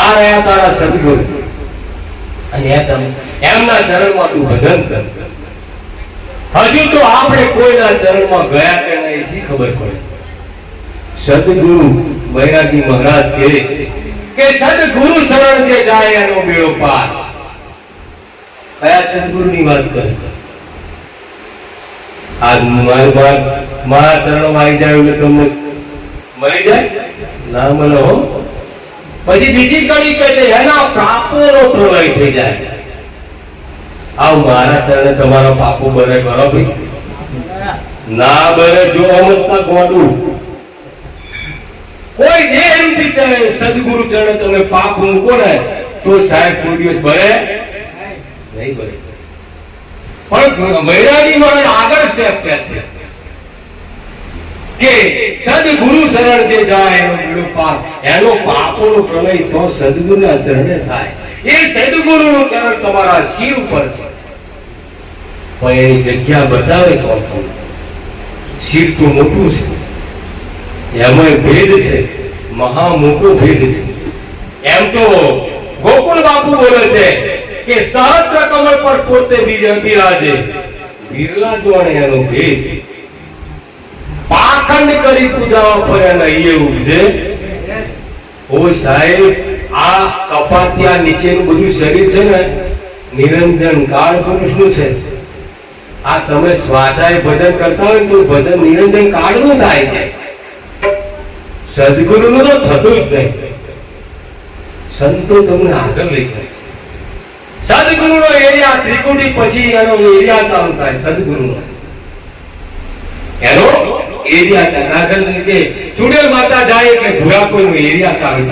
આ રહ્યા તારા સદગુરુ અને એમના ચરણમાં તું ભજન કર. હજુ તો આપણે કોઈના ચરણમાં ગયા કે નહીં, શી ખબર પડે? સદગુરુ વૈરાગી મહારાજ કહે કે સદગુરુ શરણ જે જાય એનો મેળો પાર. કયા સદગુરુની વાત કરે. આ મારો મારા ચરણમાં આવી જાય એટલે તમને મરી જાય? ના મને હો. પછી બીજી કડી કહે એના પાપોનો પ્રલય થઈ જાય. આવ મારા ચરણે તમારા પાપો બને કરો ભાઈ. ના બને જો અમસ્તા ગોડું. કોઈ જે એમ વિચારે સદગુરુ ચરણે તમે પાપ મૂકો ને તો સાહેબ કોઈ દિવસ ભરે? નહીં ભરે. પણ મહિલાની મને આગળ સ્ટેપ કે છે કે સદગુરુ શરણ જે જાય એનો બેડો પાપ, એનો પાપોનો પ્રલય તો સદગુરુના ચરણે થાય. એ સદગુરુનું ચરણ તમારા શિર ઉપર છે. પણ એની જગ્યા બતાવે તો તમને શિર તો મોટું છે. એમાં ભેદ છે. મહા મોટો ભેદ છે. એમ તો ગોકુળ બાપુ બોલે છે કે સહસ્ત્ર કમળ પર પોતે બીજ- બિરાજે બિરલા જોડે એનો ભેદ. પાખંડ કરી પૂજાવા ફર્યા નહીં, એવું છે? ઓ સાહેબ, આ કપાતિયા નીચેનું બધું શરીર છે ને, નિરંજન કાળ પુરુષનું છે. આ તમે શ્વાસાય ભજન કરતા હોય તો ભજન નિરંજન કાળનું થાય છે. સદગુરુનું તો થતું જ નહીં. સંતો તમને આગળ લઈ જાય. સદગુરુનો એરિયા ત્રિકુટી પછી એનો એરિયા ચાલુ થાય, સદગુરુનો. એનો એરિયા આગળ નહીં કે ચુડેલ માતા જાય એટલે ભૂરા કોઈનો એરિયા ચાલુ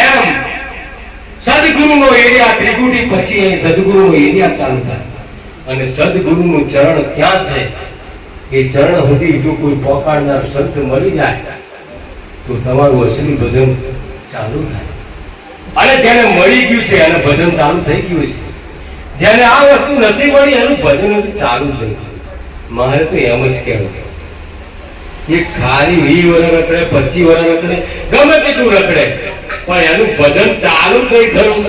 એમ સદગુરુનો એરિયા ત્રિકુટી પછી અહીં સદગુરુનો એરિયા ચાલુ અને સદગુરુનું ચરણ ક્યાં છે? એ ચરણ સુધી જો કોઈ પોકાડનાર સંત મળી જાય, તો તમારું અસલી ભજન ચાલુ થાય. અને જેને મળી ગયું છે અને ભજન ચાલુ થઈ ગયું છે. જેને આ વસ્તુ નથી મળી, એનું ભજન ચાલુ થઈ ગયું મારે તો એમ જ કહેવું ખાલી વી વર્ષ રખડે પચી વર્ષ રખડે, ગમે તેટલું રખડે. પણ એનું ભજન ચાલુ નહીં થયું.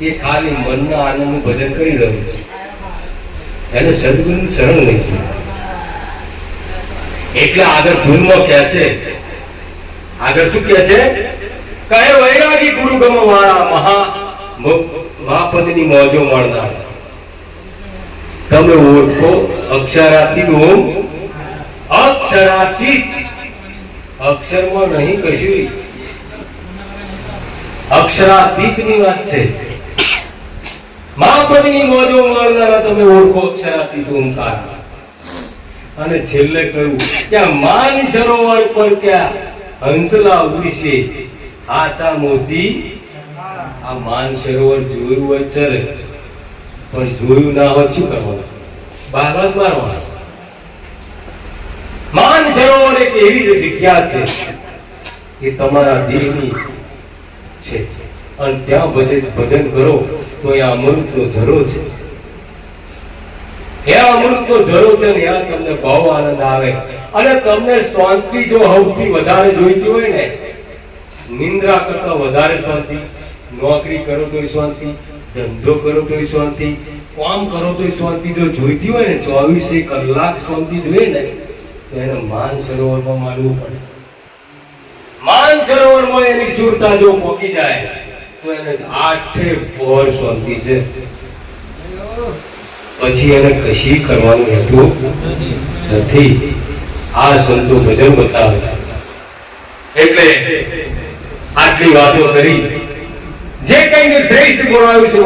એ ખાલી મનના આનંદનું ભજન કરી રહ્યું છે. એને સદગુરુનું શરણ નહીં છે. એટલે આગળ ધૂનમાં કહે છે. આગળ શું કહે છે? કહે, વૈરાગી ગુરુ ગમ વાળા મહા મહાપદની મોજો મળનાર તમે ઓળખો અક્ષરાથી ઓમ અક્ષરાતીત અક્ષરમાં નહીં કશું અક્ષરાતીતની વાત છે. મહાપદની મોજો મળનારા તમે ઓળખો અક્ષરાતીત ઓમકાર. અને છેલ્લે કહ્યું કે માન સરોવર પર ક્યાં હંસલા ઉદિશે આચા મોતી આ માન સરોવર જોયું હોય ચલે. પણ જોયું ના હોય શું કરવાનું? બાર જ મારવાનું. માન એક એવી જગ્યા છે કે તમારા દેહની છે. અને ત્યાં ભજન ભજન કરો તો એ અમૃતનો ઝરો છે. એ અમૃતનો ઝરો છે ને ત્યાં તમને બહુ આનંદ આવે. અને તમને શાંતિ જો સૌથી વધારે જોઈતી હોય ને, નિંદ્રા કરતા વધારે શાંતિ, નોકરી કરો તો શાંતિ, ધંધો કરો તો શાંતિ, કામ કરો તો શાંતિ જો જોઈતી હોય ને, ચોવીસે કલાક શાંતિ જોઈએ ને એને માન સરોવરમાં માનવું પડે. માન સરોવરમાં એની સુરતા જો પોકી જાય, તો એને આઠે પોર શાંતિ છે. પછી એને કશી કરવાનું રહેતું નથી. આ સંતો ભજન બતાવે છે. એટલે આટલી વાતો કરી. જે કઈ શ્રેષ્ઠ બોલાવ્યું છે.